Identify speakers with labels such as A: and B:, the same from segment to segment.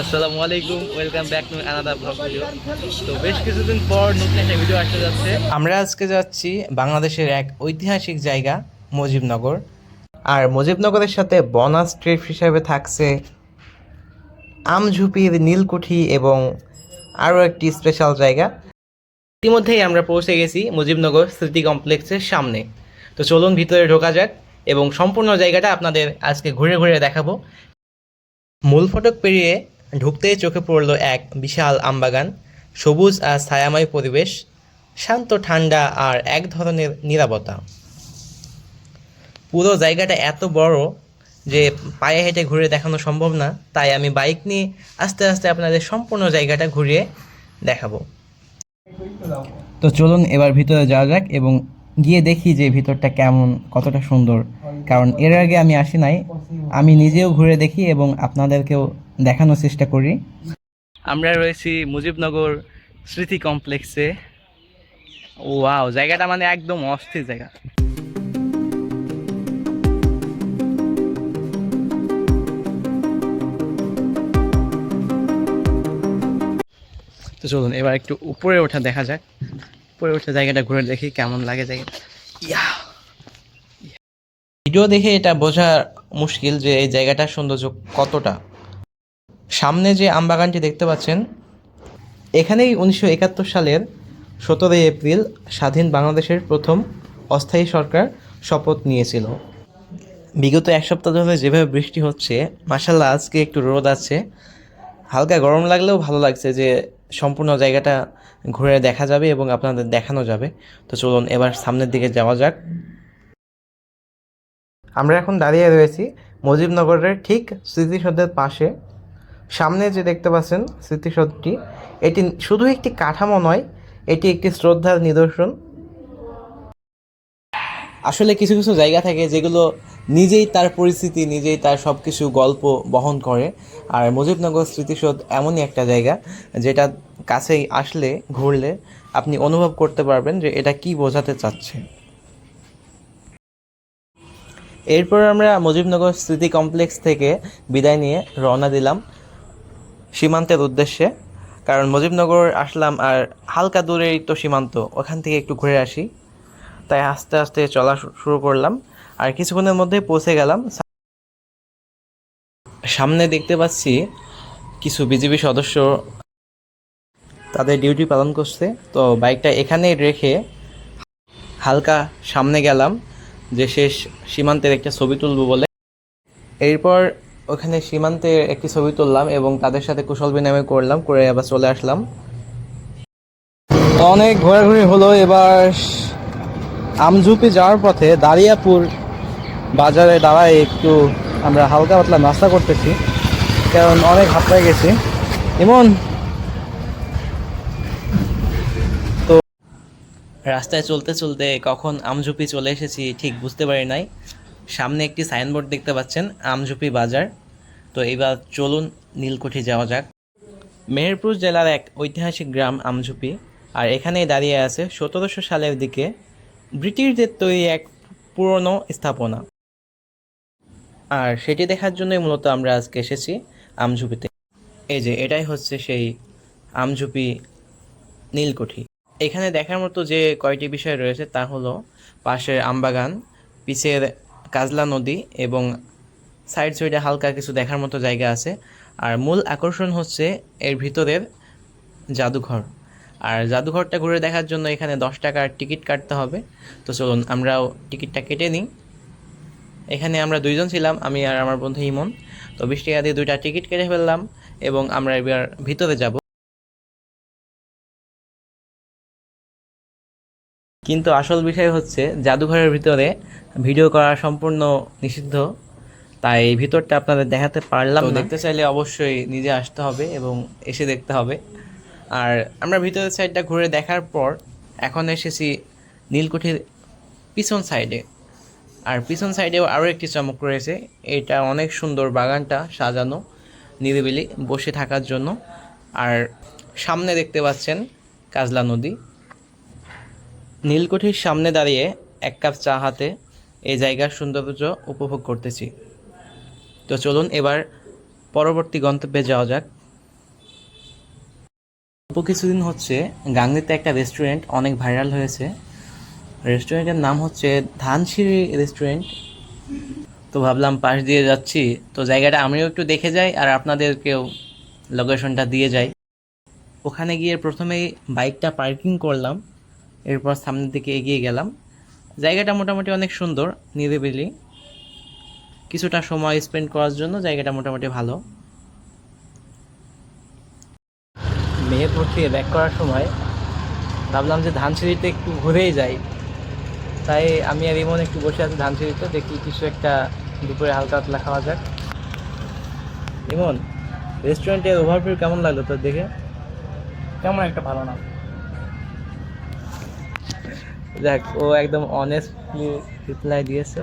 A: আসসালামু আলাইকুম। Welcome back তো বেশ কিছুদিন একটা যাচ্ছে।
B: আমরা আজকে যাচ্ছি বাংলাদেশের এক ঐতিহাসিক জায়গা, মুজিবনগর। আর মুজিবনগরের সাথে বোনাস ট্রিপ হিসাবে থাকছে আমঝুপির নীলকুঠি এবং আরও একটি স্পেশাল জায়গা। ইতিমধ্যেই আমরা পৌঁছে গেছি মুজিবনগর স্মৃতি কমপ্লেক্সের সামনে। তো চলুন ভিতরে ঢোকা যাক এবং সম্পূর্ণ জায়গাটা আপনাদের আজকে ঘুরে ঘুরে দেখাবো। মূল ফটক পেরিয়ে ঢুকতেই চোখে পড়ল এক বিশাল আমবাগান। সবুজ আর ছায়াময় পরিবেশ, শান্ত, ঠান্ডা আর এক ধরনের নিরাপত্তা পুরো জায়গাটা এত বড় যে পায়ে হেঁটে ঘুরে দেখানো সম্ভব না, তাই আমি বাইক নিয়ে আস্তে আস্তে আপনাদের সম্পূর্ণ জায়গাটা ঘুরিয়ে দেখাবো। তো চলুন এবার ভিতরে যাওয়া যাক এবং গিয়ে দেখি যে ভিতরটা কেমন, কতটা সুন্দর। কারণ এর আগে আমি আসি নাই। আমি নিজেও ঘুরে দেখি এবং আপনাদেরকেও দেখানোর চেষ্টা করি।
A: আমরা রয়েছি মুজিবনগর স্মৃতি কমপ্লেক্সে। ওয়াও, জায়গাটা মানে একদম অস্থির জায়গা। তো চলুন, এবার একটু উপরে ওঠা দেখা যাক। উপরে ওঠা জায়গাটা ঘুরে দেখি, কেমন লাগে জায়গাটা।
B: ভিডিও দেখে এটা বোঝা মুশকিল যে এই জায়গাটার সৌন্দর্য কতটা। সামনে যে আমবাগানটি দেখতে পাচ্ছেন, এখানেই উনিশশো একাত্তর সালের সতেরোই এপ্রিল স্বাধীন বাংলাদেশের প্রথম অস্থায়ী সরকার শপথ নিয়েছিল। বিগত এক সপ্তাহ ধরে যেভাবে বৃষ্টি হচ্ছে মাসাল্লাহ আজকে একটু রোদ আছে। হালকা গরম লাগলেও ভালো লাগছে যে সম্পূর্ণ জায়গাটা ঘুরে দেখা যাবে এবং আপনাদের দেখানো যাবে। তো চলুন এবার সামনের দিকে যাওয়া যাক। আমরা এখন দাঁড়িয়ে রয়েছি মুজিবনগরের ঠিক স্মৃতিসৌধের পাশে। সামনে যে দেখতে পাচ্ছেন স্মৃতিসৌধটি, এটি শুধু একটি কাঠামো নয়, এটি একটি শ্রদ্ধার নিদর্শন। আসলে কিছু কিছু জায়গা থাকে যেগুলো নিজেই তার পরিস্থিতি, নিজেই তার সব কিছু গল্প বহন করে। আর মুজিবনগর স্মৃতিসৌধ এমনই একটা জায়গা যেটা কাছেই আসলে, ঘুরলে আপনি অনুভব করতে পারবেন যে এটা কি বোঝাতে চাচ্ছে। এরপর আমরা মুজিবনগর স্মৃতি কমপ্লেক্স থেকে বিদায় নিয়ে রওনা দিলাম সীমান্তের উদ্দেশ্যে। কারণ মুজিবনগর আসলাম আর হালকা দূরেই তো সীমান্ত, ওখান থেকে একটু ঘুরে আসি। তাই আস্তে আস্তে চলা শুরু করলাম। আর কিছুক্ষণের মধ্যে পৌঁছে গেলাম। সামনে দেখতে পাচ্ছি কিছু বিজিবি সদস্য তাদের ডিউটি পালন করছে। তো বাইকটা এখানেই রেখে হালকা সামনে গেলাম। যে শেষ সীমান্তের একটা ছবি তুলবো বলে। এরপর ওখানে সীমান্তের একটি ছবি তুললাম এবং তাদের সাথে কুশল বিনিময় করলাম, করে আবার চলে আসলাম। অনেক ঘোরাঘুরি হলো। এবার আমঝুপি যাওয়ার পথে দারিয়াপুর বাজারে দাঁড়ায় একটু আমরা হালকা পাতলা নাস্তা করতেছি, কারণ অনেক হাতড়ায় গেছি। এমন রাস্তায় চলতে চলতে কখন আমঝুপি চলে এসেছি ঠিক বুঝতে পারি নাই। সামনে একটি সাইনবোর্ড দেখতে পাচ্ছেন, আমঝুপি বাজার। তো এবার চলুন নীলকুঠি যাওয়া যাক। মেহেরপুর জেলার এক ঐতিহাসিক গ্রাম আমঝুপি, আর এখানেই দাঁড়িয়ে আছে সতেরোশো সালের দিকে ব্রিটিশদের তৈরি এক পুরনো স্থাপনা। আর সেটি দেখার জন্যই মূলত আমরা আজকে এসেছি আমঝুপিতে। এই যে, এটাই হচ্ছে সেই আমঝুপি নীলকুঠি। এখানে দেখার মতো যে কয়টি বিষয় রয়েছে তা হলো পাশের আমবাগান পিছের কাজলা নদী এবং সাইড সাইডে হালকা কিছু দেখার মতো জায়গা আছে। আর মূল আকর্ষণ হচ্ছে এর ভিতরের জাদুঘর। আর জাদুঘরটা ঘুরে দেখার জন্য এখানে দশ টাকার টিকিট কাটতে হবে। তো চলুন, আমরাও টিকিটটা কেটে নিই। এখানে আমরা দুইজন ছিলাম, আমি আর আমার বন্ধু ইমন। তো বৃষ্টি দিয়ে দুইটা টিকিট কেটে ফেললাম এবং আমরা এবার ভিতরে যাব। কিন্তু আসল বিষয় হচ্ছে জাদুঘরের ভিতরে ভিডিও করা সম্পূর্ণ নিষিদ্ধ। তাই এই ভিতরটা আপনাদের দেখাতে পারলাম দেখতে চাইলে অবশ্যই নিজে আসতে হবে এবং এসে দেখতে হবে। আর আমরা ভিতরের সাইডটা ঘুরে দেখার পর এখন এসেছি নীলকুঠির পিছন সাইডে আর পিছন সাইডেও আরও একটি চমক রয়েছে। এটা অনেক সুন্দর বাগানটা সাজানো নিরিবিলি বসে থাকার জন্য। আর সামনে দেখতে পাচ্ছেন কাজলা নদী। নীলকুঠির সামনে দাঁড়িয়ে এক কাপ চা হাতে এই জায়গার সৌন্দর্য উপভোগ করতেছি। তো চলুন এবার পরবর্তী গন্তব্যে যাওয়া যাক। অল্প কিছুদিন হচ্ছে গাংনিতে একটা রেস্টুরেন্ট অনেক ভাইরাল হয়েছে। রেস্টুরেন্টের নাম হচ্ছে ধানসিঁড়ি রেস্টুরেন্ট তো ভাবলাম পাশ দিয়ে যাচ্ছি। তো জায়গাটা আমিও একটু দেখে যাই আর আপনাদেরকেও লোকেশনটা দিয়ে যাই। ওখানে গিয়ে প্রথমেই বাইকটা পার্কিং করলাম। এরপর সামনের দিকে এগিয়ে গেলাম। জায়গাটা মোটামুটি অনেক সুন্দর, নিরিবিলি। কিছুটা সময় স্পেন্ড করার জন্য জায়গাটা মোটামুটি ভালো। মেহেরপুর থেকে ব্যাক করার সময় ভাবলাম যে ধানসিঁড়িতে একটু ঘুরেই যাই। তাই আমি আর ইমন একটু বসে আছি ধানসিঁড়িতে দেখি কিছু একটা দুপুরে হালকা পাতলা খাওয়া যাক। ইমন রেস্টুরেন্টের ওভারভিউ কেমন লাগল তোর দেখে
A: তেমন একটা ভালো না।
B: দেখ, ও একদম অনেস্টলি রিপ্লাই দিয়েছে।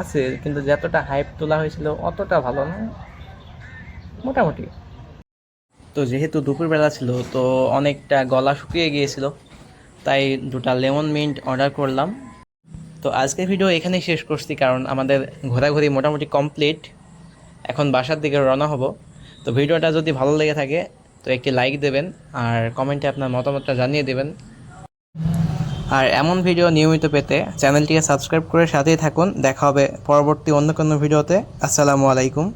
B: আছে, কিন্তু যতটা হাইপ তোলা হয়েছিল, অতটা ভালো না। মোটামুটি। তো যেহেতু দুপুরবেলা ছিল, তো অনেকটা গলা শুকিয়ে গিয়েছিল, তাই দুটা লেমন মিন্ট অর্ডার করলাম। তো আজকের ভিডিও এখানেই শেষ করছি, কারণ আমাদের ঘোরাঘুরি মোটামুটি কমপ্লিট এখন বাসার দিকে রওনা হব। তো ভিডিওটা যদি ভালো লেগে থাকে, তো একটি লাইক দেবেন, আর কমেন্টে আপনার মতামতটা জানিয়ে দেবেন। আর এমন ভিডিও নিয়মিত পেতে চ্যানেলটিকে সাবস্ক্রাইব করে সাথেই থাকুন। দেখা হবে পরবর্তী অন্য কোনো ভিডিওতে। আসসালামু আলাইকুম।